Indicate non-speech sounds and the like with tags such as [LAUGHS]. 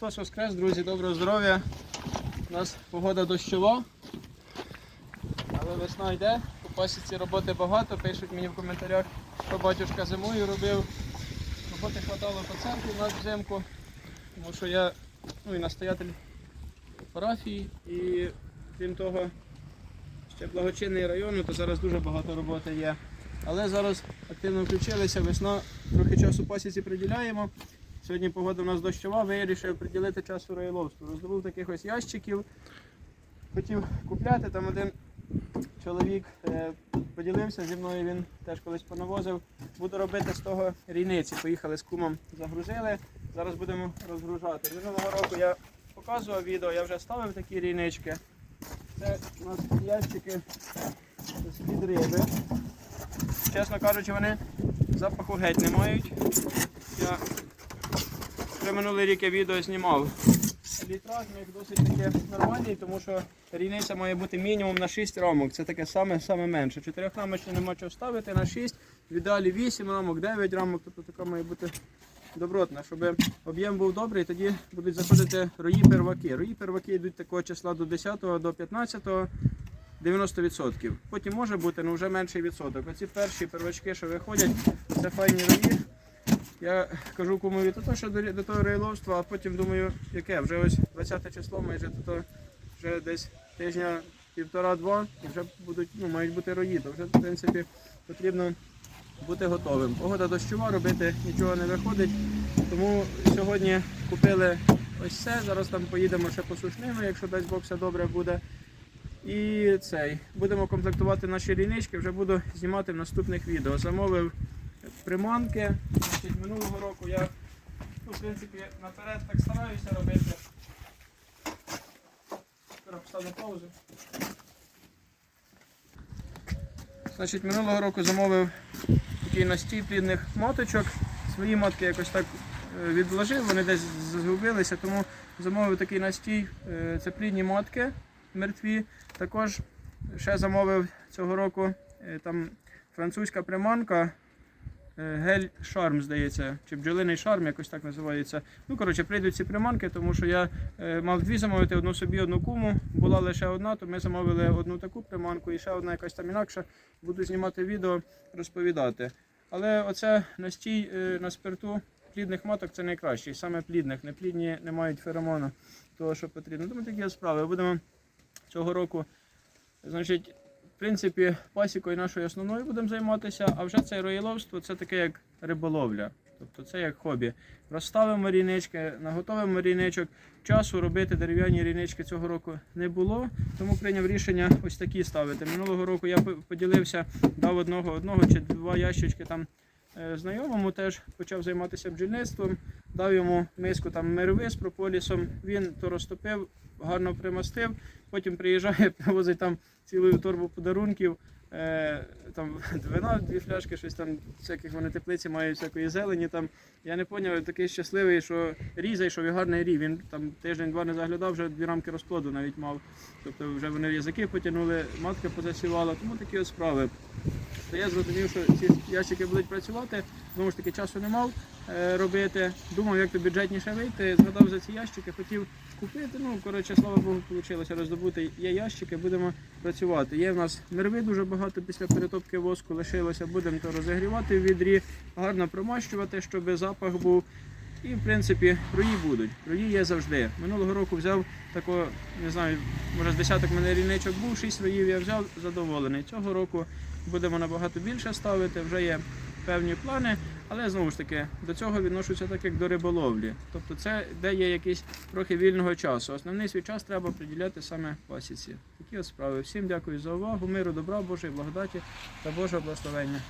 Христос Воскрес, друзі, доброго здоров'я. У нас погода дощова, але весна йде. У пасіці роботи багато. Пишуть мені в коментарях, що батюшка зимою робив. Роботи хватало по церкві у нас взимку, тому що я ну, і настоятель парафії, і крім того, ще благочинний район, то зараз дуже багато роботи є. Але зараз активно включилися, весна, трохи часу пасіці приділяємо. Сьогодні погода у нас дощова, вирішив приділити часу роїловству. Роздобув таких ось ящиків. Хотів купляти, там один чоловік е, поділився зі мною, він теж колись понавозив. Буду робити з того рійниці. Поїхали з кумом, загрузили. Зараз будемо розгружати. Минулого року я показував відео, я вже ставив такі рійнички. Це у нас ящики з-під риби. Чесно кажучи, вони запаху геть не мають. Я вже минулий рік я відео знімав. Літраж в них досить таки нормальний, тому що рійниця має бути мінімум на 6 рамок. Це таке саме, саме менше. Чотирьох рамочні нема чого ставити на 6, в ідеалі 8 рамок, 9 рамок, тобто така має бути добротна, щоб об'єм був добрий, тоді будуть заходити рої перваки. Рої перваки йдуть такого числа до 10 до 15 90%. Потім може бути, але вже менший відсоток. Оці перші первачки, що виходять, це файні рої. Я кажу кумові, то, то що до, до того рейловства, а потім думаю, яке, вже ось 20 число, майже то, то вже десь тижня півтора-два, і вже будуть, ну, мають бути рої, то вже в принципі потрібно бути готовим. Погода дощова, робити нічого не виходить. Тому сьогодні купили ось це. Зараз там поїдемо ще по сушнину, якщо дасть Бог все добре буде. І цей. Будемо комплектувати наші лінички, вже буду знімати в наступних відео. Замовив приманки. Значить, минулого року я ну, в принципі наперед так стараюся робити. Значить, минулого року замовив такий настій плідних моточок. Свої матки якось так е, відложив, вони десь згубилися, тому замовив такий настій. Е, Це плідні матки мертві. Також ще замовив цього року е, там французька приманка. Е, Гель шарм, здається, чи бджолиний шарм, якось так називається. Ну, коротше, прийдуть ці приманки, тому що я е, мав дві замовити, одну собі, одну куму. Була лише одна, то ми замовили одну таку приманку і ще одна якась там інакша. Буду знімати відео, розповідати. Але оце настій е, на спирту плідних маток це найкращий, саме плідних. Неплідні не мають феромону, того, що потрібно. Тому такі справи. Будемо цього року, значить, принципі, пасікою нашою основною будемо займатися, а вже це роїловство це таке як риболовля. Тобто це як хобі. Розставимо рінички, наготовимо ріничок. Часу робити дерев'яні рінички цього року не було, тому прийняв рішення ось такі ставити. Минулого року я поділився, дав одного одного чи два ящички там е, знайомому, теж почав займатися бджільництвом, дав йому миску там мирви з прополісом. Він то розтопив, гарно примастив. Потім приїжджає, [LAUGHS] привозить там цілу торбу подарунків. Е, там [LAUGHS] вина, дві фляшки, щось там, всяких вони теплиці мають всякої зелені. Там. Я не зрозумів, такий щасливий, що рій зайшов і гарний рій. Він там тиждень-два не заглядав, вже дві рамки розплоду навіть мав. Тобто вже вони язики потягнули, матка позасівала, тому такі от справи. То я зрозумів, що ці ящики будуть працювати. Знову ж таки, часу не мав робити. Думав, як то бюджетніше вийти. Згадав за ці ящики, хотів купити. Ну, коротше, слава Богу, вийшло роздобути. Є ящики, будемо працювати. Є в нас нерви дуже багато після перетопки воску лишилося. Будемо то розігрівати в відрі, гарно промащувати, щоб запах був. І в принципі рої будуть. Рої є завжди. Минулого року взяв такого, не знаю, може з десяток мене рівничок був, шість роїв я взяв, задоволений. Цього року будемо набагато більше ставити, вже є певні плани, але знову ж таки до цього відношуся так, як до риболовлі. Тобто це де є якийсь трохи вільного часу. Основний свій час треба приділяти саме пасіці. Такі от справи. Всім дякую за увагу, миру, добра, Божої благодаті та Божого благословення.